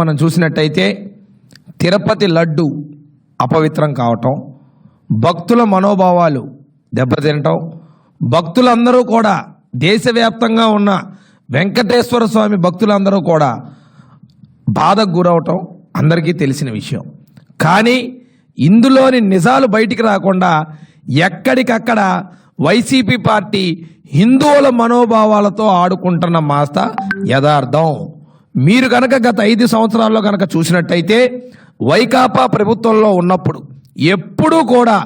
మనం చూసినట్టయితే తిరుపతి లడ్డు అపవిత్రం కావటం భక్తుల మనోభావాలు దెబ్బతినటం భక్తులందరూ కూడా దేశవ్యాప్తంగా ఉన్న వెంకటేశ్వర స్వామి భక్తులందరూ కూడా బాధకు గురవటం అందరికీ తెలిసిన విషయం. కానీ ఇందులోని నిజాలు బయటికి రాకుండా ఎక్కడికక్కడ వైసీపీ పార్టీ హిందువుల మనోభావాలతో ఆడుకుంటున్న మాస్త యథార్థం మీరు కనుక గత ఐదు సంవత్సరాల్లో కనుక చూసినట్టయితే వైకాపా ప్రభుత్వంలో ఉన్నప్పుడు ఎప్పుడూ కూడా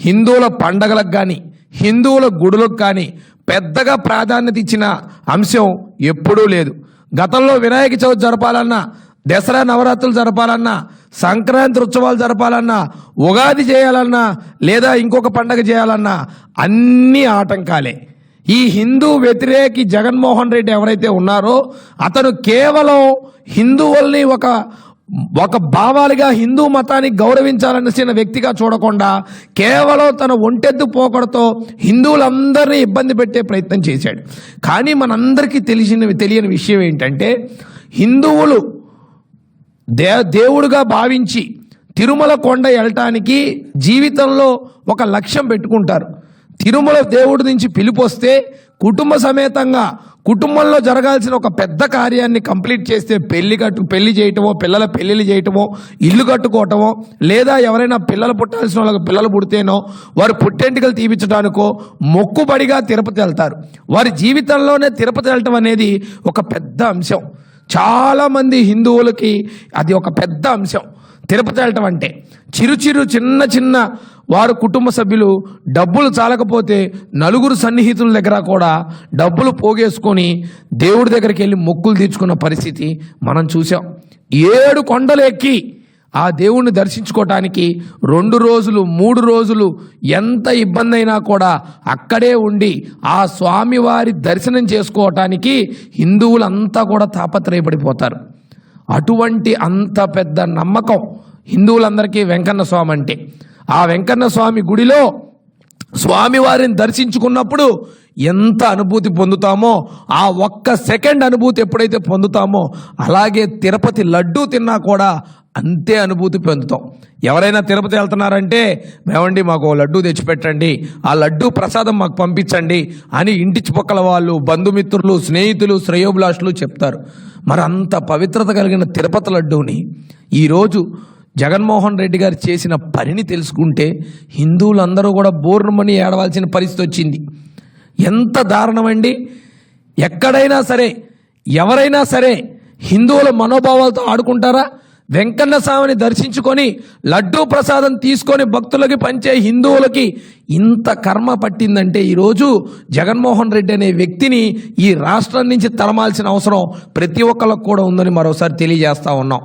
హిందువుల పండగలకు కానీ హిందువుల గుడులకు కానీ పెద్దగా ప్రాధాన్యత ఇచ్చిన అంశం ఎప్పుడూ లేదు. గతంలో వినాయక చవితి జరపాలన్నా దసరా నవరాత్రులు జరపాలన్నా సంక్రాంతి ఉత్సవాలు జరపాలన్నా ఉగాది చేయాలన్నా లేదా ఇంకొక పండగ చేయాలన్నా అన్ని ఆటంకాలే. ఈ హిందూ వ్యతిరేకి జగన్మోహన్ రెడ్డి ఎవరైతే ఉన్నారో అతను కేవలం హిందువుల్ని ఒక ఒక భావాలుగా హిందూ మతాన్ని గౌరవించాలనిసిన వ్యక్తిగా చూడకుండా కేవలం తన ఒంటెద్దు పోకడతో హిందువులందరినీ ఇబ్బంది పెట్టే ప్రయత్నం చేశాడు. కానీ మనందరికీ తెలిసిన తెలియని విషయం ఏంటంటే హిందువులు దే దేవుడుగా భావించి తిరుమల కొండ వెళ్ళటానికి జీవితంలో ఒక లక్ష్యం పెట్టుకుంటారు. తిరుమల దేవుడి నుంచి పిలుపు వస్తే కుటుంబ సమేతంగా కుటుంబంలో జరగాల్సిన ఒక పెద్ద కార్యాన్ని కంప్లీట్ చేస్తే పెళ్ళి కట్టు పెళ్ళి చేయటమో పిల్లల పెళ్ళిళ్ళు చేయటమో ఇల్లు కట్టుకోవటమో లేదా ఎవరైనా పిల్లలు పుట్టాల్సిన వాళ్ళకి పిల్లలు పుడితేనో వారు పుట్టెంటికలు తీపించడానికో మొక్కుబడిగా తిరుపతి వెళ్తారు. వారి జీవితంలోనే తిరుపతి వెళ్ళటం అనేది ఒక పెద్ద అంశం. చాలామంది హిందువులకి అది ఒక పెద్ద అంశం. తిరుపతి వెళ్ళటం అంటే చిరు చిరు చిన్న చిన్న వారు కుటుంబ సభ్యులు డబ్బులు చాలకపోతే నలుగురు సన్నిహితుల దగ్గర కూడా డబ్బులు పోగేసుకొని దేవుడి దగ్గరికి వెళ్ళి మొక్కులు తీర్చుకున్న పరిస్థితి మనం చూసాం ఏడు కొండలు ఎక్కి ఆ దేవుణ్ణి దర్శించుకోవటానికి రెండు రోజులు మూడు రోజులు ఎంత ఇబ్బంది అయినా కూడా అక్కడే ఉండి ఆ స్వామివారి దర్శనం చేసుకోవటానికి హిందువులంతా కూడా తాపత్రయపడిపోతారు. అటువంటి అంత పెద్ద నమ్మకం హిందువులందరికీ వెంకన్న స్వామి అంటే ఆ వెంకన్న స్వామి గుడిలో స్వామివారిని దర్శించుకున్నప్పుడు ఎంత అనుభూతి పొందుతామో ఆ ఒక్క సెకండ్ అనుభూతి ఎప్పుడైతే పొందుతామో అలాగే తిరుపతి లడ్డూ తిన్నా కూడా అంతే అనుభూతి పొందుతాం. ఎవరైనా తిరుపతి వెళ్తున్నారంటే మేమండి మాకు లడ్డూ తెచ్చిపెట్టండి ఆ లడ్డూ ప్రసాదం మాకు పంపించండి అని ఇంటి చుపక్కల వాళ్ళు బంధుమిత్రులు స్నేహితులు శ్రేయోభిలాషులు చెప్తారు. మరి అంత పవిత్రత కలిగిన తిరుపతి లడ్డూని ఈరోజు జగన్మోహన్ రెడ్డి గారు చేసిన పనిని తెలుసుకుంటే హిందువులందరూ కూడా బోర్నమని ఏడవాల్సిన పరిస్థితి వచ్చింది. ఎంత దారుణమండి. ఎక్కడైనా సరే ఎవరైనా సరే హిందువుల మనోభావాలతో ఆడుకుంటారా? వెంకన్న స్వామిని దర్శించుకొని లడ్డూ ప్రసాదం తీసుకొని భక్తులకి పంచే హిందువులకి ఇంత కర్మ పట్టిందంటే ఈరోజు జగన్మోహన్ రెడ్డి అనే వ్యక్తిని ఈ రాష్ట్రం నుంచి తలమాల్సిన అవసరం ప్రతి ఒక్కరికి కూడా ఉందని మరోసారి తెలియజేస్తా ఉన్నాం.